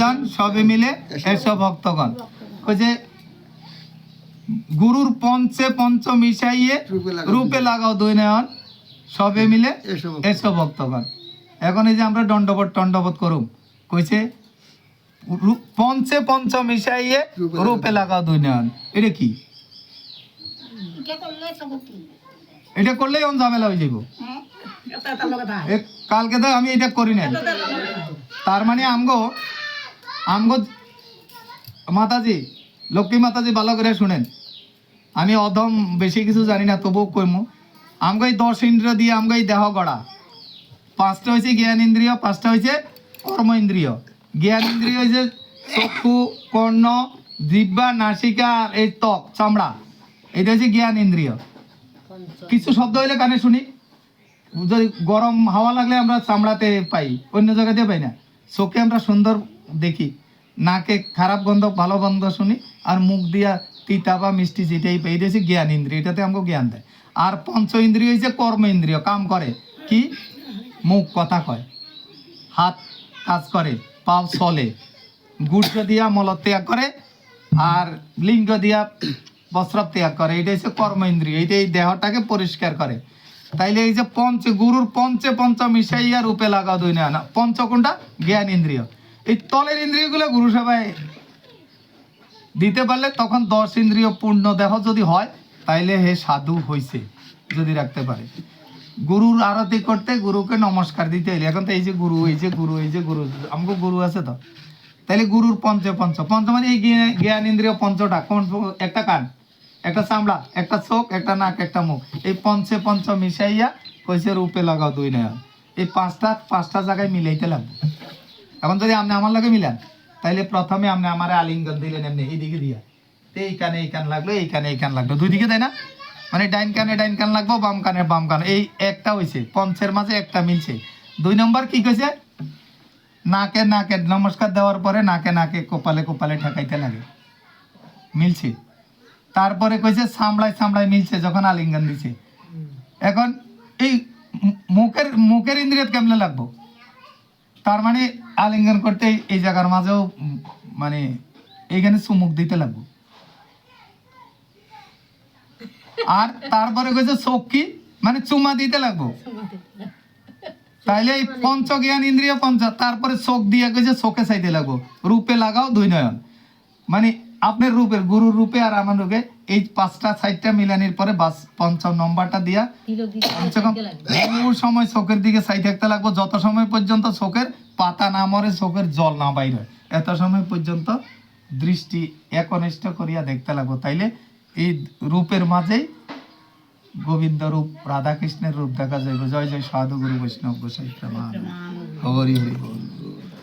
যান সবে মিলে এসব ভক্তগণ। কইছে গুরুর পঞ্চে পঞ্চ মিশাইয়ে রূপে লাগাও দুই নয়ন সবে মিলে এসব ভক্তগণ। এখন এই যে আমরা দণ্ডবোধ টণ্ডবোধ করুম। কইছে পঞ্চে পঞ্চ মিশাইয়ে রূপে লাগাও দুই নয়ন এটা কি? এটা করলেই অন ঝামেলা হয়ে যাব কালকে তো আমি এটা করি নাই। তার মানে আমগো আমগো মাতাজি, লক্ষ্মী মাতাজি ভালো করে শুনেন। আমি অধম বেশি কিছু জানি না, তবুও কইমু। আমগো এই দশ ইন্দ্রিয় দিয়ে আমগো এই দেহ গড়া। পাঁচটা হয়েছে জ্ঞান ইন্দ্রিয়, পাঁচটা হয়েছে কর্ম ইন্দ্রিয়। জ্ঞান ইন্দ্রিয় হয়েছে চক্ষু, কর্ণ জিব্বা নাসিকা আর এই ত্বক, চামড়া। এটা হচ্ছে জ্ঞান ইন্দ্রিয়। কিছু শব্দ হইলে কানে শুনি। যদি গরম হাওয়া লাগলে আমরা চামড়াতে পাই, অন্য জায়গাতে পাই না। চোখে আমরা সুন্দর দেখি। নাকে খারাপ গন্ধ, ভালো গন্ধ শুনি, আর মুখ দিয়া তিতা বা মিষ্টি যেটাই হচ্ছে জ্ঞান ইন্দ্রিয়, এটাতে আমাকে জ্ঞান দেয়। আর পঞ্চ ইন্দ্রিয় হচ্ছে কর্ম ইন্দ্রিয়, কাম করে। কি? মুখ কথা কয়। হাত কাজ করে, পাও চলে। গুড় দিয়া মল ত্যাগ করে, আর লিঙ্গ দিয়া বস্ত্র ত্যাগ করে। এটা হচ্ছে কর্ম ইন্দ্রিয়, এটা এই দেহটাকে পরিষ্কার করে। তাইলে এই যে পঞ্চ, গুরুর পঞ্চে পঞ্চ মিশাইয়া রূপে লাগাও দুই না পঞ্চ কোনটা? জ্ঞান ইন্দ্রিয়। এই তলের ইন্দ্রিয়গুলো গুরু সবাই দিতে পারলে তখন দশ ইন্দ্রিয় পূর্ণ দেহ যদি হয়, তাইলে হে সাধু হইছে, যদি রাখতে পারে। গুরুর আরতি করতে গুরুকে নমস্কার দিতে হইলে এখন তো এই যে গুরু, এই যে গুরু, এই যে গুরু আমাকে গুরু আছে তো। তাহলে গুরুর পঞ্চ পঞ্চ। পঞ্চ মানে এই জ্ঞান ইন্দ্রিয় পঞ্চটা। কোন একটা কান, একটা চামড়া, একটা চোখ, একটা নাক, একটা মুখ। এই পঞ্চে পঞ্চ মিশাইয়া কইছে রূপে লাগাও দুই নয়ন। এই পাঁচটা পাঁচটা জায়গায় মিলাইতে লাগবে। এখন যদি আপনি আমার লাগে মিলান, তাইলে প্রথমে আপনি আমার আলিঙ্গন দিলেন এমনি এইদিকে দিয়া। তো এই কানে এই কান লাগল, এই কানে এই কান লাগল, দুই দিকে তাই না? মানে ডাইন কানে ডাইন কান লাগবো, বাম কানে বাম কান, এই একটা হইছে, পঞ্চের মাঝে একটা মিলছে। দুই নম্বর কি কইছে? নাকে নাকে, নমস্কার দেওয়ার পরে নাকে নাকে, কোপালে কোপালে ঠেকাইতে লাগে। মিলছে। তারপরে কইছে সামড়ায় সামড়ায় মিলছে, যখন আলিঙ্গন দিছে। এখন এই মুখের মুখের ইন্দ্রিয়ত কেমনে লাগবো? তার মানে আলিঙ্গন করতে এই- জায়গার মাঝেও মানে এইখানে চুমুক দিতে লাগবো। আর তারপরে কইছে কি মানে চুমা দিতে লাগবো। তাইলে এই পঞ্চ জ্ঞান ইন্দ্রিয় পঞ্চ, তারপরে চোখ দিয়ে কইছে চোখে চাইতে লাগবো। রূপে লাগাও দুই নয়ন। মানে আপনার রূপের, গুরুর রূপে আর আমার রূপে এই পাঁচটা সাইডটা মিলানির পরে বাস পঞ্চম নম্বরটা দিয়া কমসে কম বহু সময় চোখের দিকে চাই থাকতে লাগবো যত সময় পর্যন্ত চোখের পাতা না মরে চোখের জল না বাইর এত সময় পর্যন্ত দৃষ্টি একনিষ্ঠ করিয়া দেখতে লাগবো। তাইলে এই রূপের মাঝেই গোবিন্দ রূপ রাধা কৃষ্ণের রূপ দেখা যাইবে। জয় জয় সাধু গুরু বৈষ্ণব গোসাই হরি হরি বল।